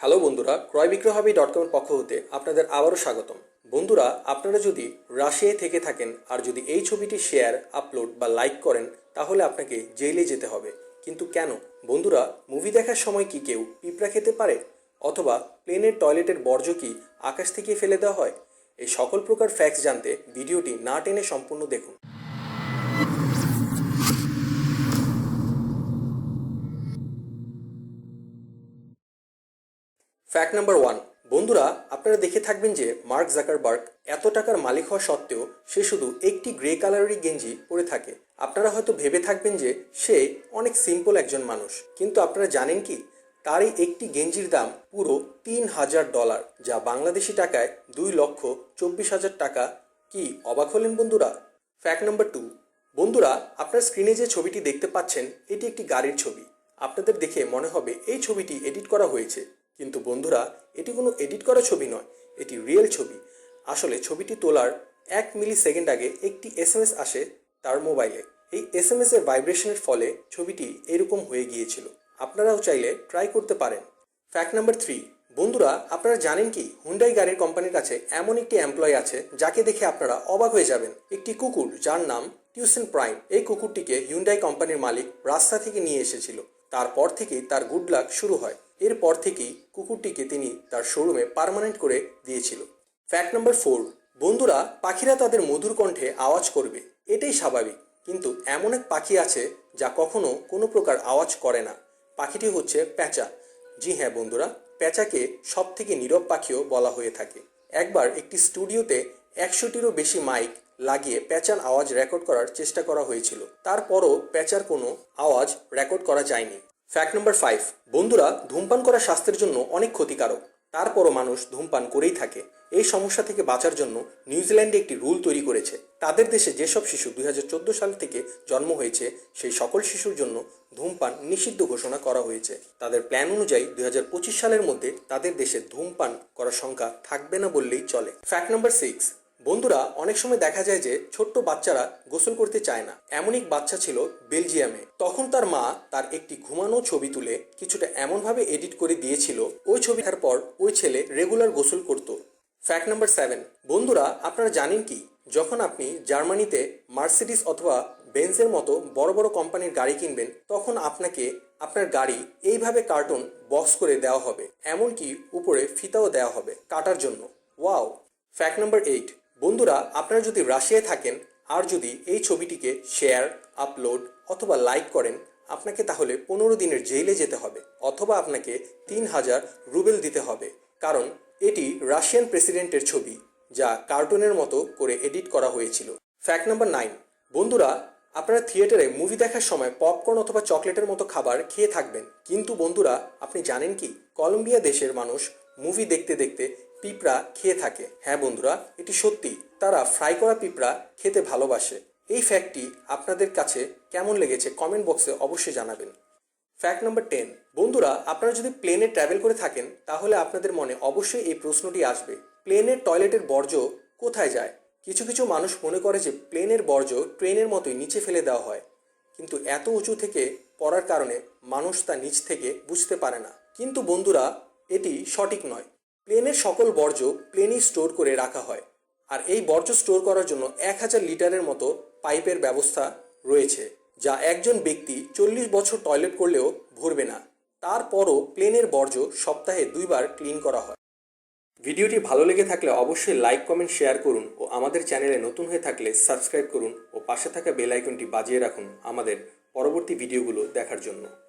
Hello বন্ধুরা, ক্রয় বিক্রয় হবি ডট কমের পক্ষ হতে আপনাদের আবারও স্বাগতম। বন্ধুরা, আপনারা যদি রাশিয়ায় থেকে থাকেন আর যদি এই ছবিটি শেয়ার, আপলোড বা লাইক করেন, তাহলে আপনাকে জেলে যেতে হবে। কিন্তু কেন? বন্ধুরা, মুভি দেখার সময় কি কেউ পিঁপড়া খেতে পারে? অথবা প্লেনের টয়লেটের বর্জ্য কি আকাশ থেকে ফেলে দেওয়া হয়? এই সকল প্রকার ফ্যাক্টস জানতে ভিডিওটি না টেনে সম্পূর্ণ দেখুন। ফ্যাক্ট নাম্বার ওয়ান বন্ধুরা, আপনারা দেখে থাকবেন যে মার্ক জাকারবার্গ এত টাকার মালিক হওয়া সত্ত্বেও সে শুধু একটি গ্রে কালারেরই গেঞ্জি পরে থাকে। আপনারা হয়তো ভেবে থাকবেন যে সে অনেক সিম্পল একজন মানুষ। কিন্তু আপনারা জানেন কি? তার এই একটি গেঞ্জির দাম পুরো তিন হাজার ডলার, যা বাংলাদেশি টাকায় দুই লক্ষ চব্বিশ হাজার টাকা। কি অবাক হলেন বন্ধুরা? ফ্যাক্ট নাম্বার টু বন্ধুরা, আপনার স্ক্রিনে যে ছবিটি দেখতে পাচ্ছেন, এটি একটি গাড়ির ছবি। আপনাদের দেখে মনে হবে এই ছবিটি এডিট করা হয়েছে। কিন্তু বন্ধুরা, এটি কোনো এডিট করা ছবি নয়, এটি রিয়েল ছবি। আসলে ছবিটি তোলার এক মিলি সেকেন্ড আগে একটি এস এম এস আসে তার মোবাইলে। এই এস এম এস এর ভাইব্রেশনের ফলে ছবিটি এরকম হয়ে গিয়েছিল। আপনারাও চাইলে ট্রাই করতে পারেন। ফ্যাক্ট নাম্বার থ্রি বন্ধুরা, আপনারা জানেন কি হুন্ডাই গাড়ির কোম্পানির কাছে এমন একটি এমপ্লয় আছে যাকে দেখে আপনারা অবাক হয়ে যাবেন। একটি কুকুর যার নাম টিউসেন প্রাইম এই কুকুরটিকে হিউন্ডাই কোম্পানির মালিক রাস্তা থেকে নিয়ে এসেছিল। তারপর থেকেই তার গুড লাক শুরু হয়। এরপর থেকেই কুকুরটিকে তিনি তার শোরুমে পার্মানেন্ট করে দিয়েছিল। ফ্যাক্ট নাম্বার ফোর বন্ধুরা, পাখিরা তাদের মধুর কণ্ঠে আওয়াজ করবে। এটাই স্বাভাবিক। কিন্তু এমন এক পাখি আছে যা কখনো কোনো প্রকার আওয়াজ করে না। পাখিটি হচ্ছে প্যাঁচা। জি হ্যাঁ বন্ধুরা, প্যাঁচাকে সব থেকে নীরব পাখিও বলা হয়ে থাকে। একবার একটি স্টুডিওতে একশোটিরও বেশি মাইক লাগিয়ে প্যাঁচার আওয়াজ রেকর্ড করার চেষ্টা করা হয়েছিল। তারপরও প্যাঁচার কোনো আওয়াজ রেকর্ড করা যায়নি। ফ্যাক্ট নাম্বার ফাইভ, বন্ধুরা, ধূমপান করা স্বাস্থ্যের জন্য অনেক ক্ষতিকারক। তারপরও মানুষ ধূমপান করেই থাকে। এই সমস্যা থেকে বাঁচার জন্য নিউজিল্যান্ডে একটি রুল তৈরি করেছে। তাদের দেশে যেসব শিশু দুই হাজার চোদ্দ সাল থেকে জন্ম হয়েছে, সেই সকল শিশুর জন্য ধূমপান নিষিদ্ধ ঘোষণা করা হয়েছে। তাদের প্ল্যান অনুযায়ী দুই হাজার পঁচিশ সালের মধ্যে তাদের দেশে ধূমপান করার সংখ্যা থাকবে না বললেই চলে। ফ্যাক্ট নাম্বার সিক্স বন্ধুরা, অনেক সময় দেখা যায় যে ছোট্ট বাচ্চারা গোসল করতে চায় না। এমন এক বাচ্চা ছিল বেলজিয়ামে। তখন তার মা তার একটি ঘুমানো ছবি তুলে কিছুটা এমনভাবে এডিট করে দিয়েছিল। ওই ছবি দেখার পর ওই ছেলে রেগুলার গোসল করত। ফ্যাক্ট নাম্বার সেভেন বন্ধুরা, আপনারা জানেন কি? যখন আপনি জার্মানিতে মার্সিডিস অথবা বেঞ্জের মতো বড় বড় কোম্পানির গাড়ি কিনবেন, তখন আপনাকে আপনার গাড়ি এইভাবে কার্টুন বক্স করে দেওয়া হবে। এমনকি উপরে ফিতাও দেওয়া হবে কাটার জন্য। ওয়াও ফ্যাক্ট নাম্বার এইট বন্ধুরা, আপনারা যদি রাশিয়ায় থাকেন আর যদি এই ছবিটিকে শেয়ার আপলোড অথবা লাইক করেন, আপনাকে তাহলে পনেরো দিনের জেলে যেতে হবে অথবা আপনাকে তিন হাজার রুবেল দিতে হবে। কারণ এটি রাশিয়ান প্রেসিডেন্টের ছবি, যা কার্টুনের মতো করে এডিট করা হয়েছিল। ফ্যাক্ট নাম্বার নাইন বন্ধুরা, আপনারা থিয়েটারে মুভি দেখার সময় পপকর্ন অথবা চকলেটের মতো খাবার খেয়ে থাকবেন। কিন্তু বন্ধুরা, আপনি জানেন কি? কলম্বিয়া দেশের মানুষ মুভি দেখতে দেখতে পিঁপড়া খেয়ে থাকে। হ্যাঁ বন্ধুরা, এটি সত্যি। তারা ফ্রাই করা পিঁপড়া খেতে ভালোবাসে। এই ফ্যাক্টটি আপনাদের কাছে কেমন লেগেছে কমেন্ট বক্সে অবশ্যই জানাবেন। ফ্যাক্ট নাম্বার টেন বন্ধুরা, আপনারা যদি প্লেনে ট্রাভেল করে থাকেন, তাহলে আপনাদের মনে অবশ্যই এই প্রশ্নটি আসবে। প্লেনের টয়লেটের বর্জ্য কোথায় যায়? কিছু কিছু মানুষ মনে করে যে প্লেনের বর্জ্য ট্রেনের মতোই নিচে ফেলে দেওয়া হয়। কিন্তু এত উঁচু থেকে পড়ার কারণে মানুষ তা নিচ থেকে বুঝতে পারে না। কিন্তু বন্ধুরা, এটি সঠিক নয়। প্লেনের সকল বর্জ্য প্লেনেই স্টোর করে রাখা হয়। আর এই বর্জ্য স্টোর করার জন্য এক হাজার লিটারের মতো পাইপের ব্যবস্থা রয়েছে, যা একজন ব্যক্তি চল্লিশ বছর টয়লেট করলেও ভরবে না। তারপরও প্লেনের বর্জ্য সপ্তাহে দুইবার ক্লিন করা হয়। ভিডিওটি ভালো লেগে থাকলে অবশ্যই লাইক কমেন্ট শেয়ার করুন ও আমাদের চ্যানেলে নতুন হয়ে থাকলে সাবস্ক্রাইব করুন ও পাশে থাকা বেল আইকনটি বাজিয়ে রাখুন আমাদের পরবর্তী ভিডিওগুলো দেখার জন্য।